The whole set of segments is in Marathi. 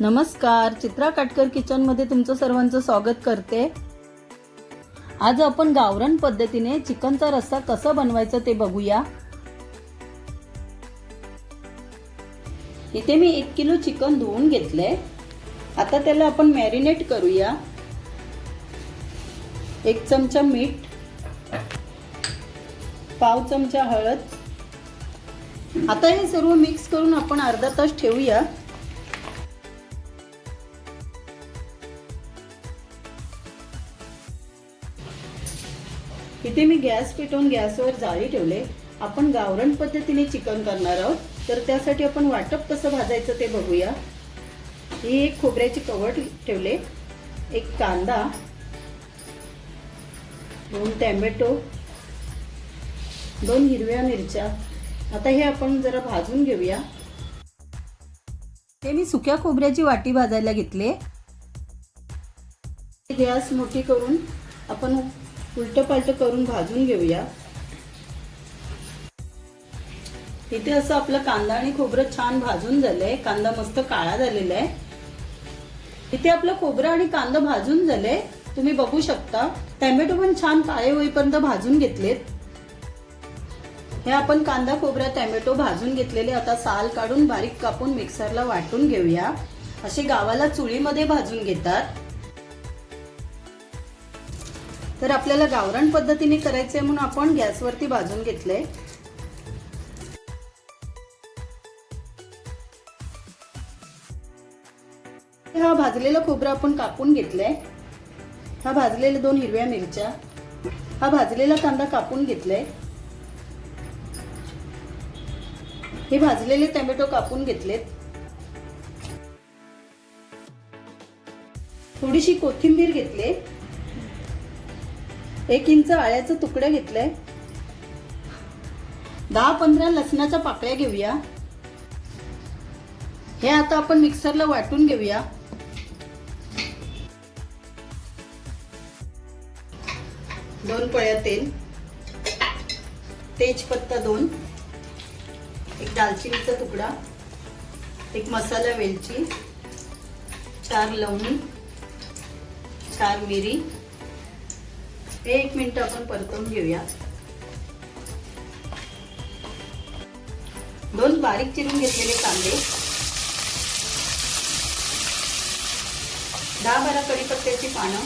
नमस्कार चित्रा काटकर किचनमध्ये तुमचं सर्वांचं स्वागत करते. आज आपण गावरान पद्धतीने चिकनचा रस्सा कसा बनवायचा ते बघूया. इथे मी एक किलो चिकन धुवून घेतले. आता त्याला आपण मॅरिनेट करूया. एक चमचा मीठ पाव चमचा हळद. आता हे सर्व मिक्स करून आपण अर्धा तास ठेवूया. इथे मी गॅस पेटवून गॅसवर जाळी ठेवले. आपण गावरण पद्धतीने चिकन करणार आहोत. तर त्यासाठी आपण वाटप कसं भाजायचं ते बघूया. ही एक खोबऱ्याची कवड ठेवले. एक कांदा दोन टॅमॅटो दोन हिरव्या मिरच्या. आता हे आपण जरा भाजून घेऊया. हे मी सुक्या खोबऱ्याची वाटी भाजायला घेतले. गॅस मोठी करून आपण उलटं पालटं करून भाजून घेऊया. इथे असं आपलं कांदा आणि खोबरं छान भाजून झालंय. कांदा मस्त काळा झालेला आहे. इथे आपलं खोबरं आणि कांदा भाजून झालंय. तुम्ही बघू शकता. टॅमॅटो पण छान काळे होईपर्यंत भाजून घेतलेत. हे आपण कांदा खोबरा टॅमॅटो भाजून घेतलेले. आता साल काढून बारीक कापून मिक्सरला वाटून घेऊया. असे गावाला चुळीमध्ये भाजून घेतात. तर आपल्याला गावरान पद्धतीने करायचंय म्हणून आपण गॅसवरती भाजून घेतलंय. हा भाजलेला खोबरा आपण कापून घेतलाय. हा भाजलेले दोन हिरव्या मिरच्या. हा भाजलेला कांदा कापून घेतलाय. हे भाजलेले टॅमॅटो कापून घेतलेत. थोडीशी कोथिंबीर घेतली. एक इंच आळ्याचं तुकडे घेतलंय. दहा पंधरा लसणाच्या पाकळ्या घेऊया. हे आता आपण मिक्सरला वाटून घेऊया. दोन पळ्या तेल तेजपत्ता दोन एक दालचिनीचा तुकडा एक मसाला वेलची चार लवणी चार मिरी एक मिनिट आपण परतून घेऊया. दोन बारीक चिरून घेतलेले कांदे. दहा बारा कढीपत्त्याची पानं.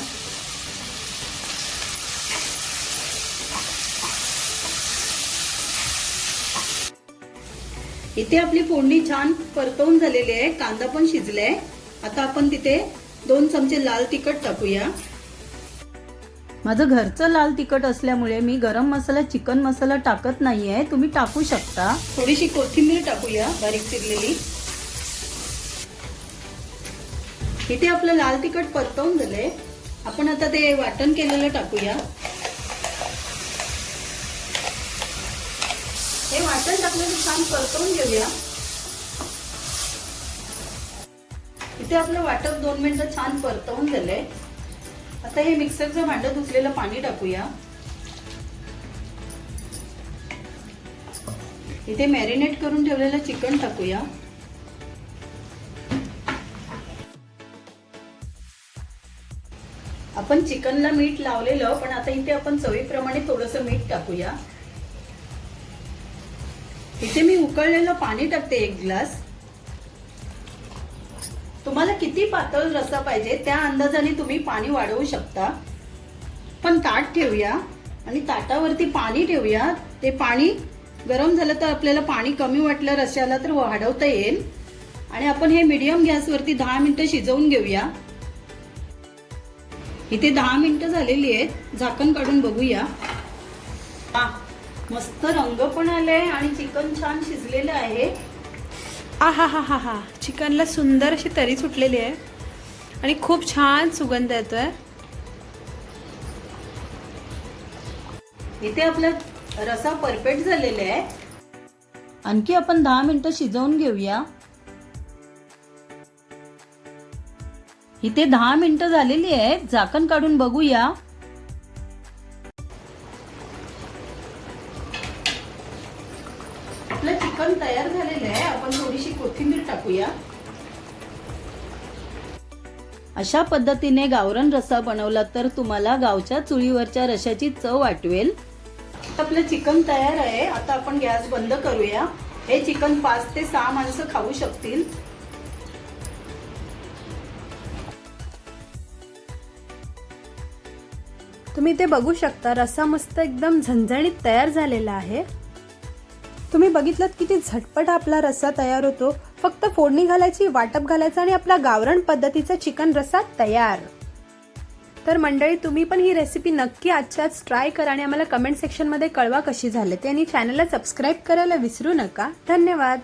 इथे आपली फोडणी छान परतवून झालेली आहे. कांदा पण शिजलाय. आता आपण तिथे दोन चमचे लाल तिखट टाकूया. माझं घरचं लाल तिखट असल्यामुळे मी गरम मसाला चिकन मसाला टाकत नाही आहे तुम्ही टाकू शकता. थोडीशी कोथिंबीर टाकूया बारीक चिरलेली. इथे आपलं लाल तिखट परतवून झाले आपण आता ते वाटण केलेलं टाकूया. हे वाटण टाकलेलं छान परतवून घेऊया. इथे आपलं वाटप दोन मिनिटं छान परतवून झालंय. आता हे मिक्सरचं भांडं धुतलेलं पाणी टाकूया. इथे मॅरिनेट करून ठेवलेलं चिकन टाकूया. आपण चिकनला मीठ लावलेलं पण आता इथे आपण चवीप्रमाणे थोडस मीठ टाकूया. इथे मी उकळलेलं पाणी टाकते एक ग्लास. तुम्हाला किती पातळ रस्सा पाहिजे त्या अंदाजाने तुम्ही पाणी वाढवू शकता. पण ताट ठेवूया आणि ताटावरती पाणी ठेवूया. ते पाणी गरम झालं तर आपल्याला पाणी कमी वाटलं रश्याला तर वाढवता येईल. आणि आपण हे मीडियम गॅसवरती दहा मिनटं शिजवून घेऊया. इथे दहा मिनिटं झालेली आहेत. झाकण काढून बघूया. मस्त रंग पण आलाय आणि चिकन छान शिजलेलं आहे. आहा हा हा हा चिकनला सुंदर अशी तरी सुटलेली आहे. आणि खूप छान सुगंध येतोय. इथे आपला रसा परफेक्ट झालेला आहे. आणखी आपण दहा मिनिटं शिजवून घेऊया. इथे दहा मिनिटं झालेली आहेत. झाकण काढून बघूया. चिकन तयार झालेलं आहे. आपण थोडीशी कोथिंबीर टाकूया. अशा पद्धतीने गावरण रस्सा बनवला तर तुम्हाला गावच्या चुलीवरच्या रशाची चव आठवेल आपलं चिकन तयार आहे. आता आपण गॅस बंद करूया. हे चिकन पाच ते सहा माणसं खाऊ शकतील. तुम्ही ते बघू शकता रस्सा मस्त एकदम झणझणीत तयार झालेला आहे. तुम्ही बघितलं किती झटपट आपला रस्सा तयार होतो. फक्त फोडणी घालायची वाटप घालायचं आणि आपला गावरण पद्धतीचा चिकन रस्सा तयार. तर मंडळी तुम्ही पण ही रेसिपी नक्की आजच्याच ट्राय करा आणि आम्हाला कमेंट सेक्शनमध्ये कळवा कशी झाली. ते आणि चॅनलला सबस्क्राईब करायला विसरू नका. धन्यवाद.